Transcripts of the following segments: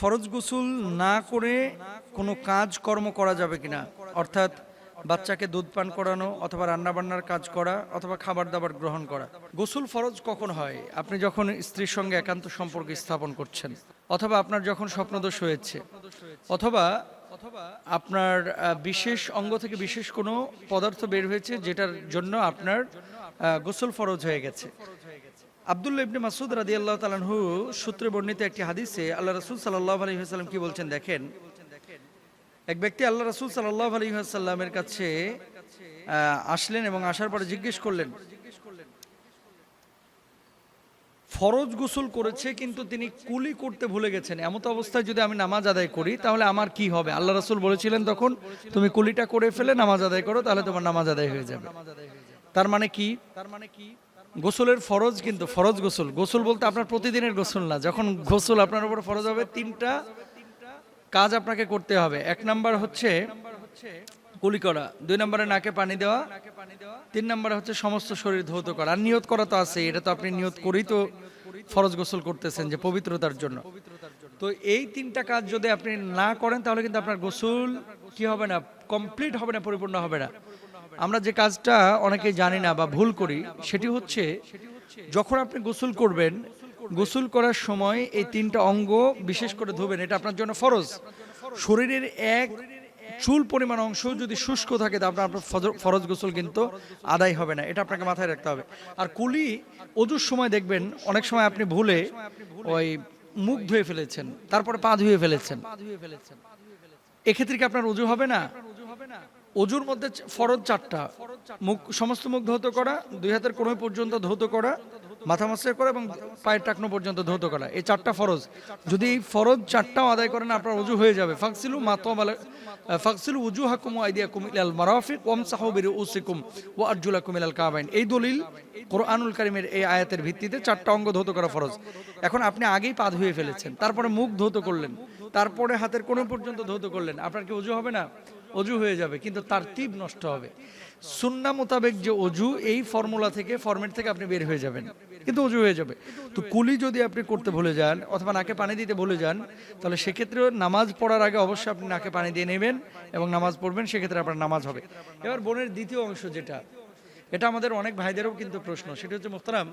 ফরজ গোসল না করে কোনো কাজ কর্ম করা যাবে কিনা? অর্থাৎ বাচ্চাকে দুধ পান করানো অথবা রান্নাবান্নার কাজ করা অথবা খাবার দাবার গ্রহণ করা। গোসল ফরজ কখন হয়? আপনি যখন স্ত্রীর সঙ্গে একান্ত সম্পর্ক স্থাপন করছেন, অথবা আপনার যখন স্বপ্নদোষ হয়েছে, অথবা আপনার বিশেষ অঙ্গ থেকে বিশেষ কোনো পদার্থ বের হয়েছে যেটার জন্য আপনার গোসল ফরজ হয়ে গেছে। আব্দুল্লাহ ইবনে মাসুদ রাদি আল্লাহ তালানহু সূত্রে বর্ণিত একটি হাদিসে আল্লাহ রসুল সাল্লাহ আলহিহাস্লাম কি বলছেন দেখেন? এক ব্যক্তি আল্লাহ রসুল সাল্লাহ আলহিহাস্লামের কাছে আসলেন এবং আসার পরে জিজ্ঞেস করলেন, ফরজ গোসল করেছে কিন্তু তিনি কুলি করতে ভুলে গেছেন। এমত অবস্থায় যদি আমি নামাজ আদায় করি, তাহলে আমার কি হবে? আল্লাহ রসুল বলেছিলেন তখন, তুমি কুলিটা করে ফেলে, নামাজ আদায় করো, তাহলে তোমার নামাজ আদায় হয়ে যাবে। তার মানে কি তার মানে কি? গোসলের ফরজ কিন্তু ফরজ গোসল। গোসল বলতে আপনার প্রতিদিনের গোসল না। যখন গোসল আপনার উপর ফরজ হবে, তিনটা কাজ আপনাকে করতে হবে। এক নাম্বার হচ্ছে কুলি করা। দুই নম্বরে নাকে পানি দেওয়া। তিন নম্বরে হচ্ছে সমস্ত শরীর ধৌত করা। আর নিয়ত করা তো আছে এটা তো আপনি নিয়ত করেই তো ফরজ গোসল করতেছেন যে পবিত্রতার জন্য। তো এই তিনটা কাজ যদি আপনি না করেন, তাহলে কিন্তু আপনার গোসল কি হবে না? কমপ্লিট হবে না, পরিপূর্ণ হবে না। আমরা যে কাজটা অনেকেই জানি না বা ভুল করি, সেটি হচ্ছে যখন আপনি গোসল করবেন, গোসল করার সময় এই তিনটা অঙ্গ বিশেষ করে ধোবেন, এটা আপনার জন্য ফরজ। শরীরের এক চুল পরিমাণ অংশ যদি শুষ্ক থাকে, তা আপনার আপনার ফরজ গোসল কিন্তু আদায় হবে না, এটা আপনাকে মাথায় রাখতে হবে। আর কুলি অজুর সময় দেখবেন, অনেক সময় আপনি ভুলে ওই মুখ ধুয়ে ফেলেছেন, তারপরে পা ধুয়ে ফেলেছেন। এক্ষেত্রে কি আপনার উজু হবে না? অজুর মধ্যে ফরজ চারটা। মুখ, সমস্ত মুখ ধৌত করা, দুই হাতের কোণে পর্যন্ত ধৌত করা, মাথা মাসে করা এবং পায়ের টাকনো পর্যন্ত ধৌত করা। এই চারটা ফরজ। যদি এই ফরজ চারটাও আদায় করেন, আপনার উজু হয়ে যাবে। ফাকসিলু মাতোয়ালা ফাকসিলু উজু হাকুম আইদিয়া কুমিলাল মারাফিক ওয়াম সাহবির উসিকুম ও আরজুলা কুমিলাল কাবাইন। এই দলিল কোরআনুল কারিমের এই আয়াতের ভিত্তিতে চারটা অঙ্গ ধৌত করা ফরজ। এখন আপনি আগেই পা ধুয়ে ফেলেছেন, তারপরে মুখ ধৌত করলেন, তারপরে হাতের কোণে পর্যন্ত ধৌত করলেন। আপনার কি উজু হবে না? অজু হয়ে যাবে, কিন্তু তার তীব নষ্ট হবে। সুন্না মোতাবেক যে অজু, এই ফর্মুলা থেকে ফর্মেট থেকে আপনি বের হয়ে যাবেন। কিন্তু অজু হয়ে যাবে। তো কুলি যদি আপনি করতে ভুলে যান, অথবা নাকে পানি দিতে ভুলে যান, তাহলে সেক্ষেত্রেও নামাজ পড়ার আগে অবশ্যই আপনি নাকে পানি দিয়ে নেবেন এবং নামাজ পড়বেন, সেক্ষেত্রে আপনার নামাজ হবে। এবার বোনের দ্বিতীয় অংশ যেটা, এটা আমাদের অনেক ভাইদেরও কিন্তু প্রশ্ন। সেটা হচ্ছে, মোহতারাম,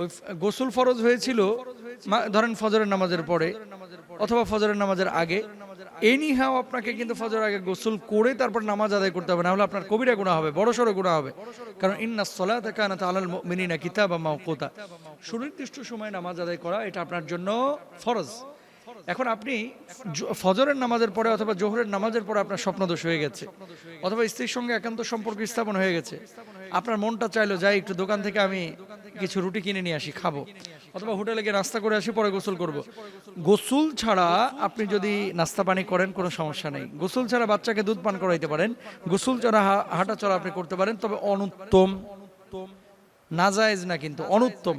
ওই গোসল ফরজ হয়েছিল ধরেন ফজরের নামাজের পরে, অথবা ফজরের নামাজের আগে এনি হাও আপনাকে কিন্তু ফজর আগে গোসল করে তারপর নামাজ আদায় করতে হবে না হলে আপনার কবিরা গুণা হবে, বড় সড়ো গুণা হবে। কারণ ইন্না সলাতা কানাত আলাল মুমিনিনা কিতাবা মাওকুতা। সুনির্দিষ্ট সময়ে নামাজ আদায় করা এটা আপনার জন্য ফরজ। এখন আপনি ফজরের নামাজের পরে অথবা জোহরের নামাজের পরে আপনার স্বপ্নদোষ হয়ে গেছে, অথবা স্ত্রীর সঙ্গে একান্ত সম্পর্ক স্থাপন হয়ে গেছে। আপনার মনটা চাইলো, যাই, একটু দোকান থেকে আমি কিছু রুটি কিনে নিয়ে আসি খাব। অথবা হোটেলে গিয়ে নাস্তা করে আসি পরে গোসল করব। গোসল ছাড়া আপনি যদি নাস্তা পানি করেন কোনো সমস্যা নেই। গোসল ছাড়া বাচ্চাকে দুধ পান করাইতে পারেন। গোসল ছাড়া হাঁটা চলা আপনি করতে পারেন তবে অনুত্তম। নাজায়েজ না কিন্তু। অনুত্তম।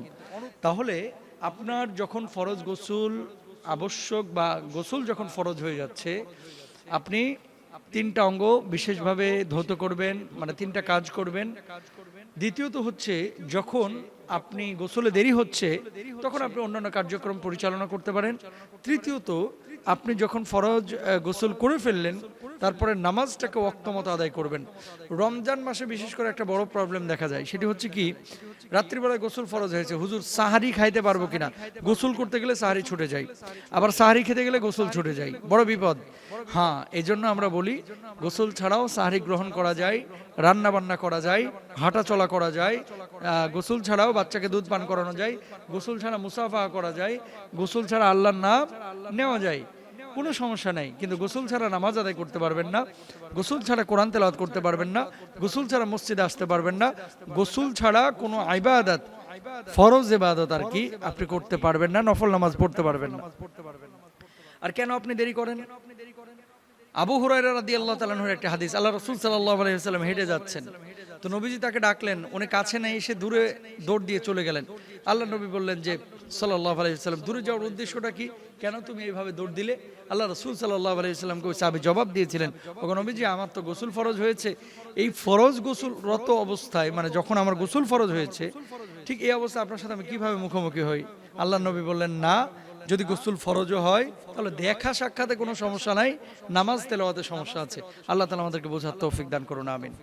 তাহলে আপনার যখন ফরজ গোসল আবশ্যক বা গোসল যখন ফরজ হয়ে যাচ্ছে আপনি তিনটা অঙ্গ বিশেষভাবে ধৌত করবেন মানে তিনটা কাজ করবেন। দ্বিতীয়ত হচ্ছে যখন আপনি গোসলে দেরি হচ্ছে, তখন আপনি অন্যান্য কার্যক্রম পরিচালনা করতে পারেন। তৃতীয়ত, আপনি যখন ফরজ গোসল করে ফেললেন তারপরে নামাজটাকে মতো আদায় করবেন। রমজান মাসে বিশেষ করে একটা বড় প্রবলেম দেখা যায়। সেটি হচ্ছে কি, রাত্রিবেলায় গোসল ফরজ হয়েছে। হুজুর, সাহারি খাইতে পারব কিনা? গোসল করতে গেলে সাহারি ছুটে যায়। আবার সাহারি খেতে গেলে গোসল ছুটে যায়। বড় বিপদ। হ্যাঁ এই জন্য আমরা বলি, গোসল ছাড়াও সাহারি গ্রহণ করা যায় রান্না বান্না করা যায় হাঁটা চলা করা যায় গোসল ছাড়াও বাচ্চাকে দুধ পান করানো যায়, গোসল ছাড়া মুসাফা করা যায়, গোসল ছাড়া আল্লাহর নাম নেওয়া যায়। কোনো সমস্যা নাই, কিন্তু গোসল ছাড়া নামাজ আদায় করতে পারবেন না, গোসল ছাড়া কোরআন তেলাওয়াত করতে পারবেন না, গোসল ছাড়া মসজিদে আসতে পারবেন না, গোসল ছাড়া কোনো আইবাদত ফরজ ইবাদত আর কি আপনি করতে পারবেন না, নফল নামাজ পড়তে পারবেন না। আর কেন আপনি দেরি করেন? আবু হুরায়রা রাদিয়াল্লাহু তাআলার একটা হাদিস, আল্লাহ রাসূল সাল্লাল্লাহু আলাইহি ওয়াসাল্লাম হেঁটে যাচ্ছেন। তো নবীজি তাকে ডাকলেন, উনি কাছে নেই, এসে দূরে দৌড় দিয়ে চলে গেলেন। আল্লাহ নবী বললেন যে, সাল্লাল্লাহু আলাইহি ওয়াসাল্লাম, দূরে যাওয়ার উদ্দেশ্যটা কি? কেন তুমি এইভাবে দৌড় দিলে? আল্লাহ রসুল সাল্লাল্লাহু আলাইহি ওয়াসাল্লামকে ওই সাহাবী জবাব দিয়েছিলেন, ওগো নবীজি, আমার তো গোসল ফরজ হয়েছে। এই ফরজ গোসল রত অবস্থায় মানে যখন আমার গোসল ফরজ হয়েছে, ঠিক এই অবস্থা আপনার সাথে আমি কীভাবে মুখোমুখি হই? আল্লাহ নবী বললেন, না, যদি গোসল ফরজও হয়, তাহলে দেখা সাক্ষাতে কোনো সমস্যা নাই, নামাজ তেলাওয়াতে সমস্যা আছে। আল্লাহ তালা আমাদেরকে বোঝার তৌফিক দান করুন, আমিন।